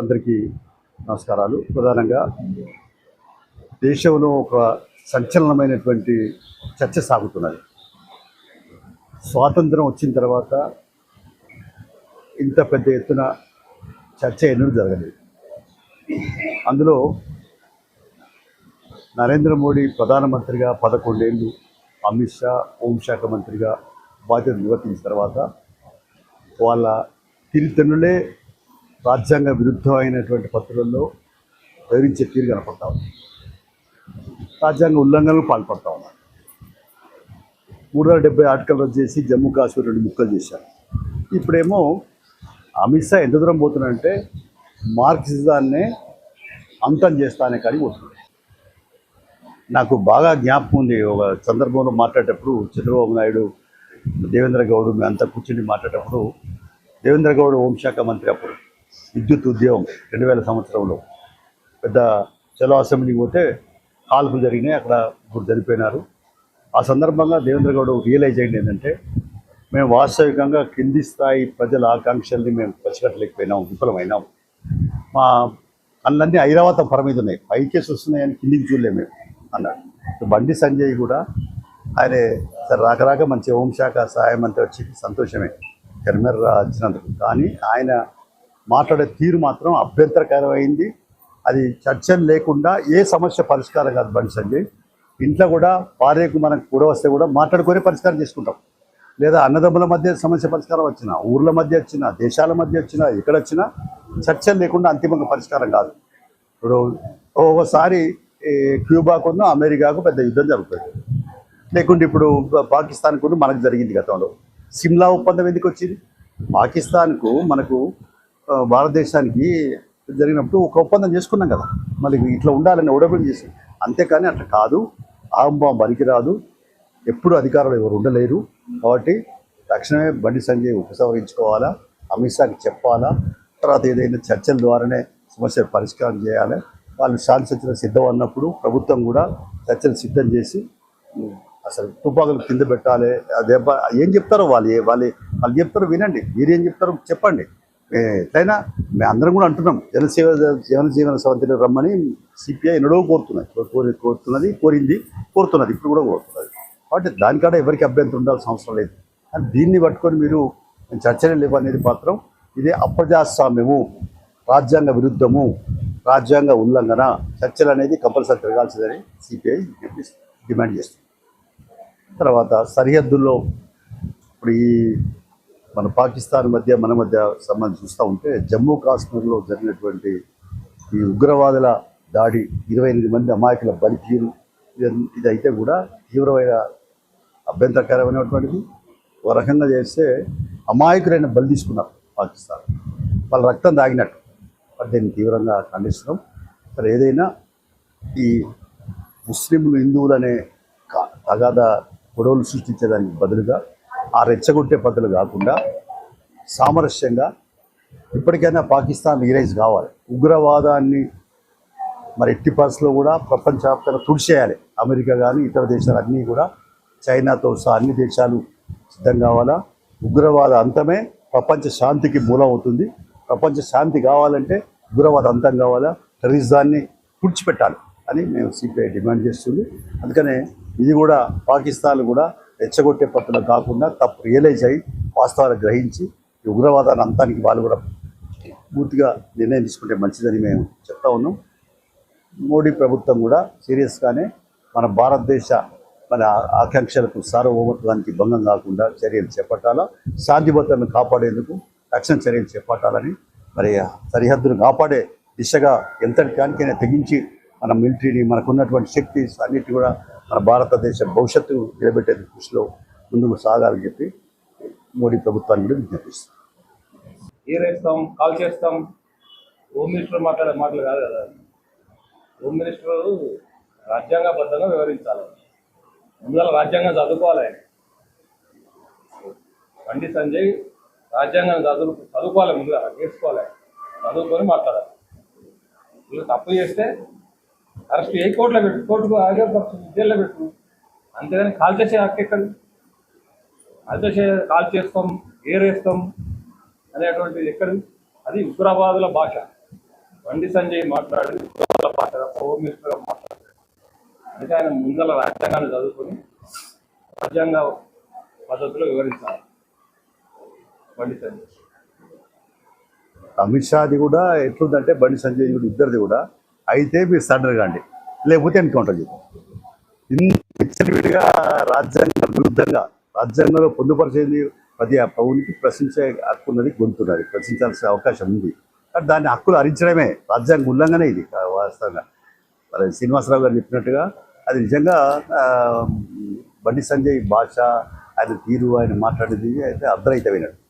అందరికీ నమస్కారాలు. ప్రధానంగా దేశంలో ఒక సంచలనమైనటువంటి చర్చ సాగుతున్నది. స్వాతంత్రం వచ్చిన తర్వాత ఇంత పెద్ద ఎత్తున చర్చ ఎన్నడూ జరగలేదు. అందులో నరేంద్ర మోడీ ప్రధానమంత్రిగా పదకొండేళ్ళు అమిత్ షా హోంశాఖ మంత్రిగా బాధ్యత నిర్వర్తించిన తర్వాత వాళ్ళ తిరితనులే రాజ్యాంగ విరుద్ధమైనటువంటి పత్రులలో వివరించే తీరు కనపడతా ఉంది. రాజ్యాంగ ఉల్లంఘనలు పాల్పడతా ఉన్నారు మూడు వందల డెబ్బై ఆర్టికల్ రద్దు చేసి జమ్మూ కాశ్మీర్ రెండు ముక్కలు చేశారు. ఇప్పుడేమో అమిత్ షా ఎంత దూరం పోతున్నాడంటే మార్క్సిజాన్నే అంతం చేస్తానే కానీ పోతున్నాడు. నాకు బాగా జ్ఞాపకం ఉంది. ఒక సందర్భంలో మాట్లాడేటప్పుడు చంద్రబాబు నాయుడు దేవేంద్ర గౌడ్ మేము అంతా కూర్చుని మాట్లాడేటప్పుడు దేవేంద్ర గౌడ్ హోంశాఖ మంత్రి అప్పుడు విద్యుత్ ఉద్యమం రెండు వేల సంవత్సరంలో పెద్ద చలో అసెంబ్లీకి పోతే కాల్పులు జరిగినాయి. అక్కడ ఇప్పుడు చనిపోయినారు ఆ సందర్భంగా దేవేంద్ర గౌడ్ రియలైజ్ అయింది ఏంటంటే మేము వాస్తవికంగా కింది స్థాయి ప్రజల ఆకాంక్షల్ని మేము పసిగట్టలేకపోయినాం విఫలమైనాం. మా అన్నీ ఐరావతం పరమీద ఉన్నాయి పైకేసి వస్తున్నాయని కిందికి చూడలేము మేము. అన్నాడు బండి సంజయ్ కూడా ఆయన రాక రాక మంచి హోంశాఖ సహాయం అంటే వచ్చి సంతోషమే. కెమెర వచ్చినందుకు. కానీ ఆయన మాట్లాడే తీరు మాత్రం అభ్యంతరకరమైంది. అది చర్చలు లేకుండా ఏ సమస్య పరిష్కారం కాదు బండి సంజయ్. ఇంట్లో కూడా భార్యకు మనకు కూడా వస్తే కూడా మాట్లాడుకొని పరిష్కారం చేసుకుంటాం. లేదా అన్నదమ్ముల మధ్య సమస్య పరిష్కారం వచ్చినా ఊర్ల మధ్య వచ్చినా దేశాల మధ్య వచ్చినా ఎక్కడ వచ్చినా చర్చలు లేకుండా అంతిమంగా పరిష్కారం కాదు. ఇప్పుడు ఒక్కోసారి క్యూబాకును అమెరికాకు పెద్ద యుద్ధం జరుగుతుంది. లేకుంటే ఇప్పుడు పాకిస్తాన్కు మనకు జరిగింది గతంలో. సిమ్లా ఒప్పందం ఎందుకు వచ్చింది? పాకిస్తాన్కు మనకు భారతదేశానికి జరిగినప్పుడు ఒక ఒప్పందం చేసుకున్నాం కదా. మళ్ళీ ఇట్లా ఉండాలని ఓడబడి చేసి అంతేకాని అట్లా కాదు. ఆంబా రాదు ఎప్పుడు అధికారులు ఎవరు ఉండలేరు. కాబట్టి తక్షణమే బండి సంజయ్ ఉపసంహరించుకోవాలా? అమిత్ షాకి చెప్పాలా? తర్వాత ఏదైనా చర్చల ద్వారానే సమస్య పరిష్కారం చేయాలి? వాళ్ళు శాంతి చర్చలు సిద్ధం అన్నప్పుడు ప్రభుత్వం కూడా చర్చలు సిద్ధం చేసి అసలు తుపాకులు కింద పెట్టాలి అదే ఏం చెప్తారో వాళ్ళు వాళ్ళు వాళ్ళు చెప్తారో వినండి మీరేం చెప్తారో చెప్పండి. ఏ, ఎట్లయినా మేము అందరం కూడా అంటున్నాం జనసేవ జనజీవన సమితిలో రమ్మని సిపిఐ ఎన్నడో కోరుతున్నాయి కోరి కోరుతున్నది కోరింది కోరుతున్నది ఇప్పుడు కూడా కోరుతున్నది. కాబట్టి దానికాడ ఎవరికి అభ్యంతరం ఉండాల్సిన అవసరం లేదు. కానీ దీన్ని పట్టుకొని మీరు చర్చలు లేవు అనేది మాత్రం ఇది అప్రజాస్వామ్యము రాజ్యాంగ విరుద్ధము రాజ్యాంగ ఉల్లంఘన చర్చలు అనేది కంపల్సరీ జరగాల్సిందని సిపిఐ డిమాండ్ చేస్తుంది. తర్వాత సరిహద్దుల్లో ఇప్పుడు ఈ మన పాకిస్తాన్ మధ్య మన మధ్య సంబంధం చూస్తూ ఉంటే జమ్మూ కాశ్మీర్లో జరిగినటువంటి ఈ ఉగ్రవాదుల దాడి ఇరవై ఎనిమిది మంది అమాయకుల బలి తీరు ఇదైతే కూడా తీవ్రమైన అభ్యంతరకరమైనటువంటిది. ఒక రకంగా చేస్తే అమాయకులైన బలి తీసుకున్నారు పాకిస్తాన్. వాళ్ళ రక్తం దాగినట్టు మరి దీన్ని తీవ్రంగా ఖండిస్తున్నాం. మరి ఏదైనా ఈ ముస్లింలు హిందువులనే అనే తగాద గొడవలు సృష్టించేదానికి బదులుగా ఆ రెచ్చగొట్టే పద్ధతులు కాకుండా సామరస్యంగా ఇప్పటికైనా పాకిస్తాన్ రియలైజ్ కావాలి. ఉగ్రవాదాన్ని మరి ఎట్టి పరిస్థితుల్లో కూడా ప్రపంచవ్యాప్తంగా తుడిచేయాలి. అమెరికా కానీ ఇతర దేశాలు అన్నీ కూడా చైనాతో సహా అన్ని దేశాలు సిద్ధం కావాలా? ఉగ్రవాద అంతమే ప్రపంచ శాంతికి మూలం అవుతుంది. ప్రపంచ శాంతి కావాలంటే ఉగ్రవాద అంతం కావాలా? టెర్రరిజాన్ని పుడిచిపెట్టాలి అని మేము సిపిఐ డిమాండ్ చేస్తుంది. అందుకనే ఇది కూడా పాకిస్తాన్ కూడా రెచ్చగొట్టే పట్టున కాకుండా తప్పు రియలైజ్ అయ్యి వాస్తవాలు గ్రహించి ఈ ఉగ్రవాదాన్ని అంతానికి వాళ్ళు కూడా పూర్తిగా నిర్ణయం తీసుకుంటే మంచిదని మేము చెప్తా ఉన్నాం. మోడీ ప్రభుత్వం కూడా సీరియస్గానే మన భారతదేశ మన ఆకాంక్షలకు సార్వభౌమత్వానికి భంగం కాకుండా చర్యలు చేపట్టాలా? శాంతి భద్రతను కాపాడేందుకు తక్షణ చర్యలు చేపట్టాలని. మరి సరిహద్దును కాపాడే దిశగా ఎంతటికానికైనా తెగించి మన మిలిటరీని మనకున్నటువంటి శక్తి అన్నిటి కూడా మన భారతదేశ భవిష్యత్తు నిలబెట్టే దృష్టిలో ముందుకు సాగాలని చెప్పి మోడీ ప్రభుత్వాన్ని కూడా విజ్ఞప్తిస్తాం ఏరేస్తాం కాల్ చేస్తాం? హోమ్ మినిస్టర్ మాట్లాడే మాటలు కాదు కదా. హోమ్ మినిస్టర్ రాజ్యాంగబద్ధంగా వివరించాలి. ముందుగా రాజ్యాంగం చదువుకోవాలి. బండి సంజయ్ రాజ్యాంగం చదువు చదువుకోవాలి ముందుగా నేర్చుకోవాలి. చదువుకొని మాట్లాడాలి. వీళ్ళు తప్పు చేస్తే అరెస్ట్ ఏ కోర్టులో పెట్టు కోర్టుకు హాజరుపరచు జైల్లో పెట్టు. అంతేగాని కాల్ చేసే హక్కు ఎక్కడ కాల్ చేసే కాల్ చేస్తాం ఏరేస్తాం అనేటువంటిది ఎక్కడ అది ఉగ్రవాదుల భాష. బండి సంజయ్ మాట్లాడి ఉగ్రవాదుల భాష హోమ్ మినిస్టర్ మాట్లాడాడు. అంటే ఆయన ముందల రాజ్యాంగాన్ని చదువుకొని రాజ్యాంగ పద్ధతిలో వివరించాలి. అమిత్ షాది కూడా ఎట్లుందంటే బండి సంజయ్ కూడా ఇద్దరిది కూడా అయితే మీరు సడన్ కాండి లేకపోతే ఎన్కౌంటర్ చేయండి విడిగా రాజ్యాంగ విరుద్ధంగా రాజ్యాంగంలో పొందుపరిచేది ప్రతి పౌరునికి ప్రశ్నించే హక్కు ఉన్నది గొంతున్నది ప్రశ్నించాల్సిన అవకాశం ఉంది. కానీ దాన్ని హక్కులు హరించడమే రాజ్యాంగ ఉల్లంఘనే ఇది వాస్తవంగా. మరి శ్రీనివాసరావు గారు చెప్పినట్టుగా అది నిజంగా బండి సంజయ్ భాష ఆయన తీరు ఆయన మాట్లాడేది అయితే అర్ధరహితమైనట్టు